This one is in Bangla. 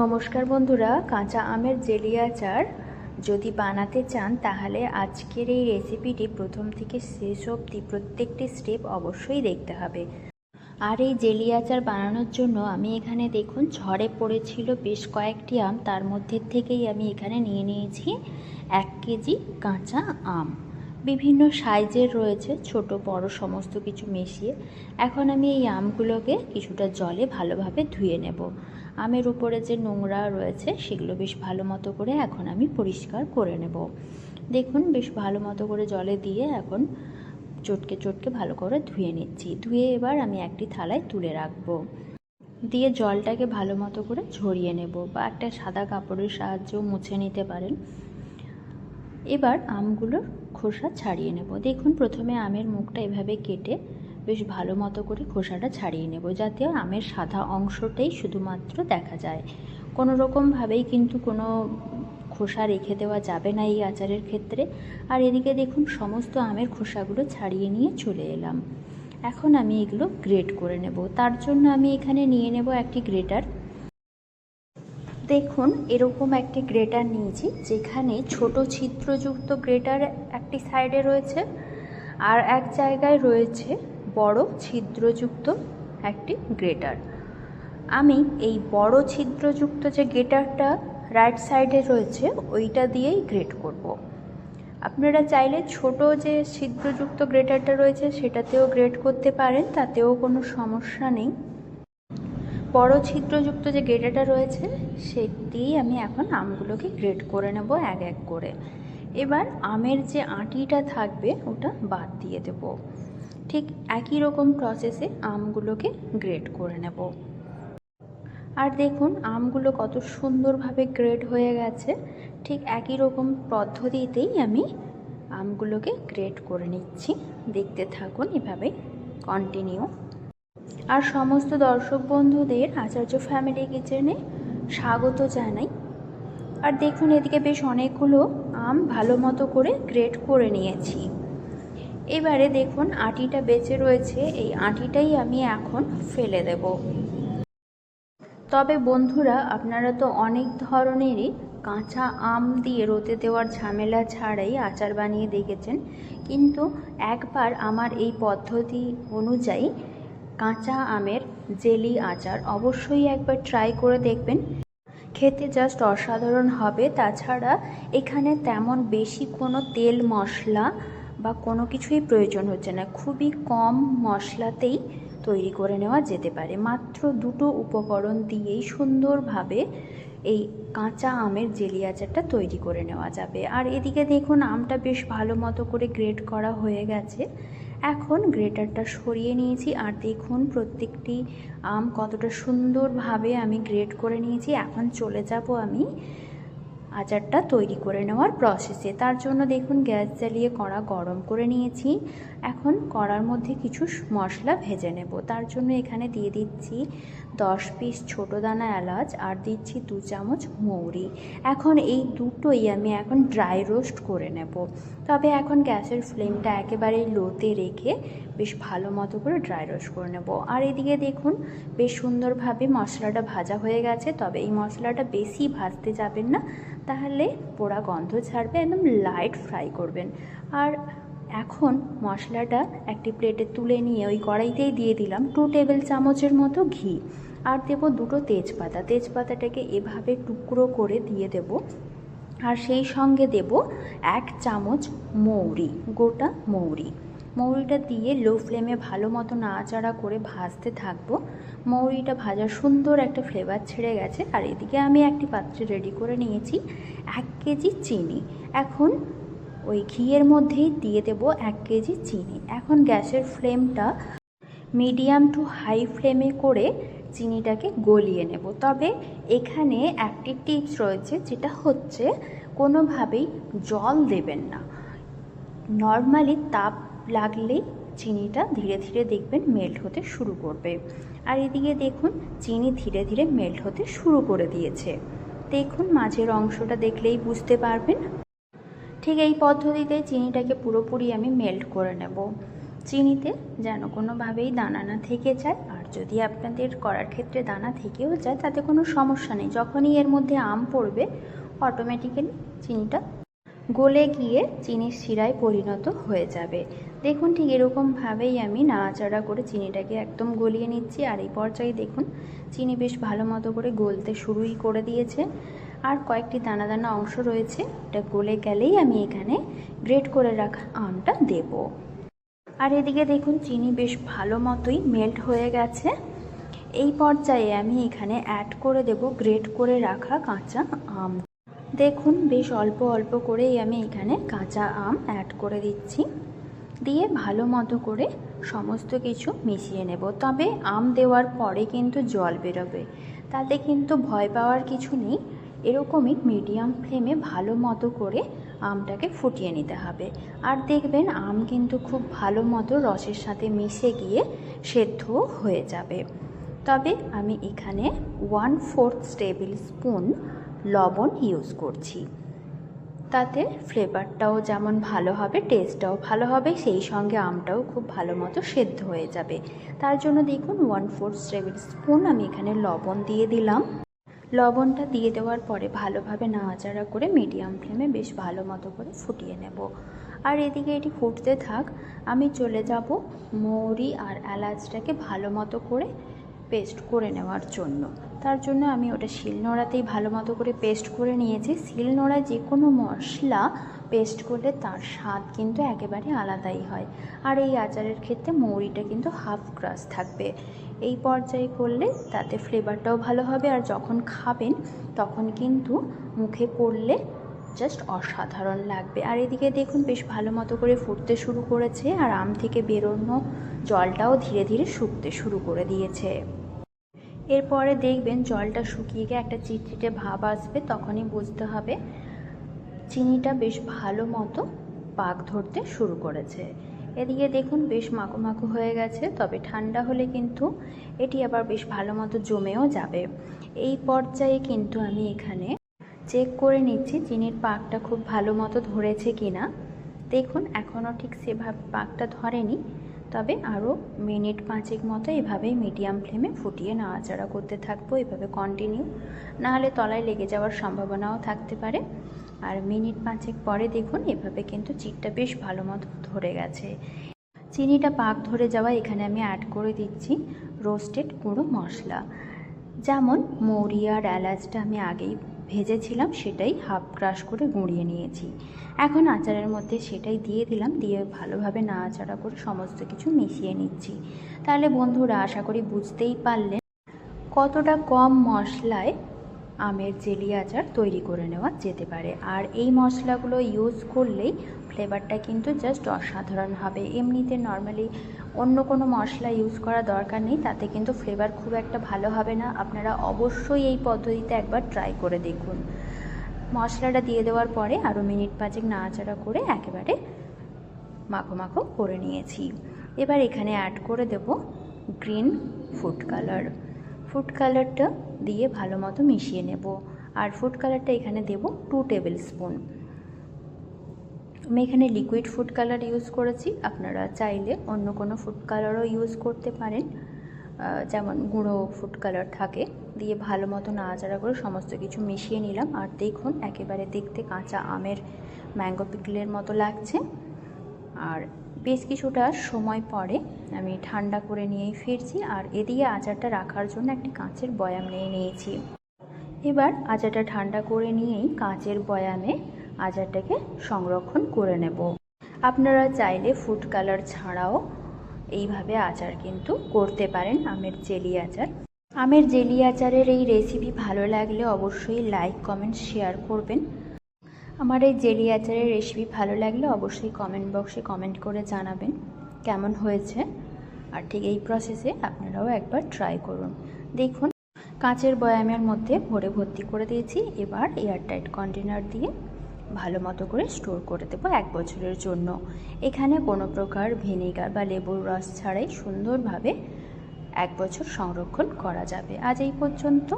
নমস্কার বন্ধুরা, কাঁচা আমের জেলি আচার যদি বানাতে চান, তাহলে আজকের এই রেসিপিটি প্রথম থেকে শেষ অবধি প্রত্যেকটি স্টেপ অবশ্যই দেখতে হবে। আর এই জেলি আচার বানানোর জন্য আমি এখানে দেখুন, ঝড়ে পড়েছিল বেশ কয়েকটি আম। তার মধ্যে থেকেই আমি এখানে নিয়ে নিয়েছি এক কেজি কাঁচা আম। বিভিন্ন সাইজের রয়েছে, ছোট, বড়, সমস্ত কিছু মিশিয়ে। এখন আমি এই আমগুলোকে কিছুটা জলে ভালোভাবে ধুয়ে নেব। আমের উপরে যে নোংরা রয়েছে, সেগুলো বেশ ভালো মতো করে এখন আমি পরিষ্কার করে নেব। দেখুন, বেশ ভালো মতো করে জলে দিয়ে এখন চটকে চটকে ভালো করে ধুয়ে নিচ্ছি। ধুয়ে এবার আমি একটি থালায় তুলে রাখব। দিয়ে জলটাকে ভালো মতো করে ঝরিয়ে নেব বা একটা সাদা কাপড়ের সাহায্যেও মুছে নিতে পারেন। এবার আমগুলোর খোসা ছাড়িয়ে নেব। দেখুন, প্রথমে আমের মুখটা এভাবে কেটে বেশ ভালো মতো করে খোসাটা ছাড়িয়ে নেব যাতে আমের সাদা অংশটাই শুধুমাত্র দেখা যায়। কোনো রকমভাবেই কিন্তু কোনো খোসা রেখে দেওয়া যাবে না এই আচারের ক্ষেত্রে। আর এদিকে দেখুন, সমস্ত আমের খোসাগুলো ছাড়িয়ে নিয়ে চলে এলাম। এখন আমি এগুলো গ্রেট করে নেব। তার জন্য আমি এখানে নিয়ে নেব একটি গ্রেটার। দেখুন, এরকম একটি গ্রেটার নিয়েছি, যেখানে ছোট ছিদ্রযুক্ত গ্রেটার একটি সাইডে রয়েছে। আর এক জায়গায় রয়েছে বড় ছিদ্রযুক্ত একটি গ্রেটার। আমি এই বড় ছিদ্রযুক্ত যে গ্রেটারটা রাইট সাইডে রয়েছে, ওইটা দিয়েই গ্রেট করব। আপনারা চাইলে ছোট যে ছিদ্রযুক্ত গ্রেটারটা রয়েছে, সেটাতেও গ্রেট করতে পারেন, তাতেও কোনো সমস্যা নেই। বড় ছিদ্রযুক্ত যে গ্রেটারটা রয়েছে, সেটিই আমি এখন আমগুলোকে গ্রেট করে নেব এক এক করে। এবার আমের যে আটিটা থাকবে, ওটা বাদ দিয়ে দেব। ঠিক একই রকম প্রসেসে আমগুলোকে গ্রেট করে নেব। আর দেখুন, আমগুলো কত সুন্দরভাবে গ্রেড হয়ে গেছে। ঠিক একই রকম পদ্ধতিতেই আমি আমগুলোকে গ্রেড করে নিচ্ছি। দেখতে থাকুন এভাবে কন্টিনিউ আর সমস্ত দর্শক বন্ধুদের আচার্য ফ্যামিলি কিচেনে স্বাগত জানাই। আর দেখুন, এদিকে বেশ অনেকগুলো আম ভালো মতো করে গ্রেট করে নিয়েছি। এবারে দেখুন আটিটা বেঁচে রয়েছে, এই আটিটাই আমি এখন ফেলে দেব। তবে বন্ধুরা, আপনারা তো অনেক ধরনেরই কাঁচা আম দিয়ে রোদে দেওয়ার ঝামেলা ছাড়াই আচার বানিয়ে দেখেছেন। কিন্তু একবার আমার এই পদ্ধতি অনুযায়ী কাঁচা আমের জেলি আচার অবশ্যই একবার ট্রাই করে দেখবেন। খেতে জাস্ট অসাধারণ হবে। তাছাড়া এখানে তেমন বেশি কোনো তেল মশলা বা কোনো কিছুই প্রয়োজন হচ্ছে না। খুবই কম মশলাতেই তৈরি করে নেওয়া যেতে পারে। মাত্র দুটো উপকরণ দিয়েই সুন্দরভাবে এই কাঁচা আমের জেলি আচারটা তৈরি করে নেওয়া যাবে। আর এদিকে দেখুন, আমটা বেশ ভালো মতো করে গ্রেট করা হয়ে গেছে। এখন গ্রেটারটা সরিয়ে নিয়েছি আর দেখুন প্রত্যেকটি আম কতটা সুন্দরভাবে আমি গ্রেট করে নিয়েছি। এখন চলে যাব আমি আচারটা তৈরি করে নেওয়ার প্রসেসে তার জন্য দেখুন গ্যাস জ্বালিয়ে কড়া গরম করে নিয়েছি। এখন কড়ার মধ্যে কিছু মশলা ভেজে নেব। তার জন্য এখানে দিয়ে দিচ্ছি দশ পিস ছোটো দানা এলাচ আর দিচ্ছি দু চামচ মৌরি। এখন এই দুটোই আমি এখন ড্রাই রোস্ট করে নেব। তবে এখন গ্যাসের ফ্লেমটা একেবারেই লোতে রেখে বেশ ভালো মতো করে ড্রাই রোস্ট করে নেব। আর এদিকে দেখুন, বেশ সুন্দরভাবে মশলাটা ভাজা হয়ে গেছে। তবে এই মশলাটা বেশি ভাজতে যাবেন না, তাহলে পোড়া গন্ধ ছাড়বে, একদম লাইট ফ্রাই করবেন। আর এখন মশলাটা একটি প্লেটে তুলে নিয়ে ওই কড়াইতেই দিয়ে দিলাম টু টেবিল চামচের মতো ঘি। আর দেবো দুটো তেজপাতা। তেজপাতাটাকে এভাবে টুকরো করে দিয়ে দেব। আর সেই সঙ্গে দেব এক চামচ মৌরি, গোটা মৌরি। মৌরিটা দিয়ে লো ফ্লেমে ভালো মতো নাড়াচাড়া করে ভাজতে থাকব। মৌরিটা ভাজা সুন্দর একটা ফ্লেভার ছেড়ে গেছে। আর এদিকে আমি একটি পাত্রে রেডি করে নিয়েছি, এক কেজি চিনি। এখন ওই ঘিয়ের মধ্যেই দিয়ে দেব এক কেজি চিনি। এখন গ্যাসের ফ্লেমটা মিডিয়াম টু হাই ফ্লেমে করে চিনিটাকে গলিয়ে নেব। তবে এখানে একটি টিপস রয়েছে, যেটা হচ্ছে কোনোভাবেই জল দেবেন না। নর্মালি তাপ লাগলেই চিনিটা ধীরে ধীরে দেখবেন মেল্ট হতে শুরু করবে। আর এদিকে দেখুন, চিনি ধীরে ধীরে মেল্ট হতে শুরু করে দিয়েছে। দেখুন, মাঝের অংশটা দেখলেই বুঝতে পারবেন। ঠিক এই পদ্ধতিতে চিনিটাকে পুরোপুরি আমি মেল্ট করে নেব। চিনিতে যেন কোনোভাবেই দানা না থেকে যায়, আর যদি আপনাদের করার ক্ষেত্রে দানা থেকেও যায়, তাতে কোনো সমস্যা নেই। যখনই এর মধ্যে আম পড়বে অটোমেটিক্যালি চিনিটা গলে গিয়ে চিনির শিরায় পরিণত হয়ে যাবে। দেখুন ঠিক এরকমভাবেই আমি নাড়াচাড়া করে চিনিটাকে একদম গলিয়ে নিচ্ছি। আর এই পর্যায়ে দেখুন, চিনি বেশ ভালো মতো করে গলতে শুরুই করে দিয়েছে। আর কয়েকটি দানা দানা অংশ রয়েছে। এটা গলে গেলেই আমি এখানে গ্রেট করে রাখা আমটা দেব। আর এদিকে দেখুন, চিনি বেশ ভালো মতোই মেল্ট হয়ে গেছে। এই পর্যায়ে আমি এখানে অ্যাড করে দেব গ্রেট করে রাখা কাঁচা আম। দেখুন, বেশ অল্প অল্প করেই আমি এখানে কাঁচা আম অ্যাড করে দিচ্ছি। দিয়ে ভালো মতো করে সমস্ত কিছু মিশিয়ে নেব। তবে আম দেওয়ার পরে কিন্তু জল বেরোবে। তাতে কিন্তু ভয় পাওয়ার কিছু নেই। এরকমই মিডিয়াম ফ্লেমে ভালো মতো করে আমটাকে ফুটিয়ে নিতে হবে। আর দেখবেন, আম কিন্তু খুব ভালো মতো রসের সাথে মিশে গিয়ে সেদ্ধ হয়ে যাবে। তবে আমি এখানে ওয়ান ফোর্থ টেবিল স্পুন লবণ ইউজ করছি। তাতে ফ্লেভারটাও যেমন ভালো হবে টেস্টটাও ভালো হবে, সেই সঙ্গে আমটাও খুব ভালো মতো সেদ্ধ হয়ে যাবে। তার জন্য দেখুন ওয়ান ফোর্থ টেবিল স্পুন আমি এখানে লবণ দিয়ে দিলাম। লবণটা দিয়ে দেওয়ার পরে ভালোভাবে নাড়াচাড়া করে মিডিয়াম ফ্লেমে বেশ ভালো মতো করে ফুটিয়ে নেব। আর এদিকে এটি ফুটতে থাক, আমি চলে যাব মৌরি আর এলাচটাকে ভালো মতো করে পেস্ট করে নেওয়ার জন্য। তার জন্য আমি ওটা শিলনোড়াতেই ভালো মতো করে পেস্ট করে নিয়েছি। শিলনোড়া যে কোনো মশলা পেস্ট করলে তার স্বাদ কিন্তু একেবারে আলাদাই হয়। আর এই আচারের ক্ষেত্রে মৌরিটা কিন্তু হাফ ক্রাশ থাকবে। এই পর্যায়ে করলে তাতে ফ্লেভারটাও ভালো হবে আর যখন খাবেন তখন কিন্তু মুখে পড়লে জাস্ট অসাধারণ লাগবে। আর এদিকে দেখুন বেশ ভালো মতো করে ফুটতে শুরু করেছে আর আম থেকে বেরোনো জলটাও ধীরে ধীরে শুকতে শুরু করে দিয়েছে। এরপরে দেখবেন জলটা শুকিয়ে গিয়ে একটা চিটচিটে ভাব আসবে, তখনই বুঝতে হবে চিনিটা বেশ ভালো মতো পাক ধরতে শুরু করেছে। এদিকে দেখুন বেশ মাখো মাখো হয়ে গেছে, তবে ঠান্ডা হলে কিন্তু এটি আবার বেশ ভালো মতো জমেও যাবে। এই পর্যায়ে কিন্তু আমি এখানে চেক করে নিচ্ছি চিনির পাকটা খুব ভালো মতো ধরেছে কিনা। দেখুন এখনও ঠিক সেভাবে পাকটা ধরেনি, তবে আরও মিনিট পাঁচেক মতো এভাবেই মিডিয়াম ফ্লেমে ফুটিয়ে নাড়াচাড়া করতে থাকব, এভাবে কন্টিনিউ নাহলে তলায় লেগে যাওয়ার সম্ভাবনাও থাকতে পারে। আর মিনিট পাঁচেক পরে দেখুন, এভাবে কিন্তু চিটটা বেশ ভালো মতো ধরে গেছে। চিনিটা পাক ধরে যাওয়া এখানে আমি অ্যাড করে দিচ্ছি রোস্টেড গুঁড়ো মশলা। যেমন মৌরি আর এলাচটা আমি আগেই ভেজেছিলাম, সেটাই হাফ ক্রাশ করে গুঁড়িয়ে নিয়েছি। এখন আচারের মধ্যে সেটাই দিয়ে দিলাম, দিয়ে ভালোভাবে না নাড়াচাড়া করে সমস্ত কিছু মিশিয়ে নিচ্ছি। তাহলে বন্ধুরা, আশা করি বুঝতেই পারলেন কতটা কম মশলায় আমের জেলি আচার তৈরি করে নেওয়া যেতে পারে। আর এই মশলাগুলো ইউজ করলেই ফ্লেভারটা কিন্তু জাস্ট অসাধারণ হবে এমনিতে নর্মালি অন্য কোনো মশলা ইউজ করা দরকার নেই, তাতে কিন্তু ফ্লেভার খুব একটা ভালো হবে না। আপনারা অবশ্যই এই পদ্ধতিতে একবার ট্রাই করে দেখুন। মশলাটা দিয়ে দেওয়ার পরে আরও মিনিট পাঁচেক নাড়াচাড়া করে একেবারে মাখো মাখো করে নিয়েছি। এবার এখানে অ্যাড করে দেব গ্রিন ফুড কালার ফুড কালারটা দিয়ে ভালো মতো মিশিয়ে নেব। আর ফুড কালারটা এখানে দেব টু টেবিল স্পুন আমি এখানে লিকুইড ফুড কালার ইউজ করেছি। আপনারা চাইলে অন্য কোনো ফুড কালারও ইউজ করতে পারেন। যেমন গুঁড়ো ফুড কালার থাকে। দিয়ে ভালো মতো নাড়াচাড়া করে সমস্ত কিছু মিশিয়ে নিলাম। আর দেখুন, একেবারে দেখতে কাঁচা আমের ম্যাঙ্গো পিকলের মতো লাগছে। আর বেশ কিছুটা সময় পরে আমি ঠান্ডা করে নিয়েই ফিরছি আর এদিকে আচারটা রাখার জন্য একটি কাঁচের বয়াম নিয়ে নিয়েছি। এবার আচারটা ঠান্ডা করে নিয়েই কাঁচের বয়ামে আচারটাকে সংরক্ষণ করে নেব। আপনারা চাইলে ফুড কালার ছাড়াও এইভাবে আচার কিন্তু করতে পারেন আমের জেলি আচার। আমের জেলি আচারের এই রেসিপি ভালো লাগলে অবশ্যই লাইক কমেন্ট শেয়ার করবেন। আমার এই জেলি আচারের রেসিপি ভালো লাগলে অবশ্যই কমেন্ট বক্সে কমেন্ট করে জানাবেন, কেমন হয়েছে? আর ঠিক এই প্রসেসে আপনারাও একবার ট্রাই করুন। দেখুন, কাঁচের বয়ামের মধ্যে ভরে ভর্তি করে দিয়েছি, এবার এয়ারটাইট কন্টেনার দিয়ে ভালো মতো করে স্টোর করে দেবো এক বছরের জন্য। এখানে কোনো প্রকার ভিনেগার বা লেবুর রস ছাড়াই সুন্দরভাবে এক বছর সংরক্ষণ করা যাবে। আজ এই পর্যন্ত।